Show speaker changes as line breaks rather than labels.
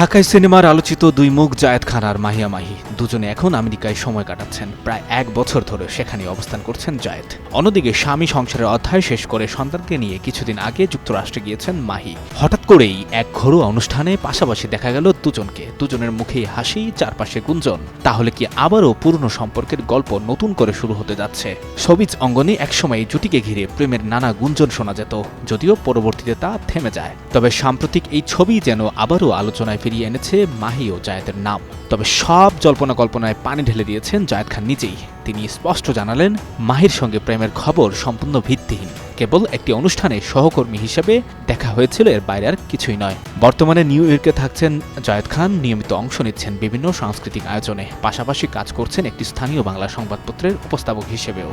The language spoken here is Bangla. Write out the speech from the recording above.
ঢাকায় সিনেমার আলোচিত দুই মুখ জায়েদ খান আর মাহিয়া মাহি। দুজনে এখন আমেরিকায় সময় কাটাচ্ছেন। প্রায় এক বছর ধরে সেখানে অবস্থান করছেন জায়েদ। অন্যদিকে স্বামী সংসারের অধ্যায় শেষ করে সন্তানকে নিয়ে কিছুদিন আগে যুক্তরাষ্ট্রে গিয়েছেন মাহি। হঠাৎ করেই এক ঘরোয়া অনুষ্ঠানে পাশাপাশি দেখা গেল দুজনকে। দুজনের মুখেই হাসি, চারপাশে গুঞ্জন। তাহলে কি আবারও পুরনো সম্পর্কের গল্প নতুন করে শুরু হতে যাচ্ছে? সবিজ অঙ্গনে একসময় জুটিকে ঘিরে প্রেমের নানা গুঞ্জন শোনা যেত, যদিও পরবর্তীতে তা থেমে যায়। তবে সাম্প্রতিক এই ছবি যেন আবারও আলোচনায় ফিরিয়ে এনেছে মাহি ও জায়েদের নাম। তবে সব জল্পনা কল্পনায় পানি ঢেলে দিয়েছেন জায়েদ খান নিজেই। তিনি স্পষ্ট জানালেন, মাহির সঙ্গে প্রেমের খবর সম্পূর্ণ ভিত্তিহীন। কেবল একটি অনুষ্ঠানে সহকর্মী হিসেবে দেখা হয়েছিল, এর বাইরে আর কিছুই নয়। বর্তমানে নিউ ইয়র্কে থাকছেন জায়েদ খান, নিয়মিত অংশ নিচ্ছেন বিভিন্ন সাংস্কৃতিক আয়োজনে। পাশাপাশি কাজ করছেন একটি স্থানীয় বাংলা সংবাদপত্রের উপস্থাপক হিসেবেও।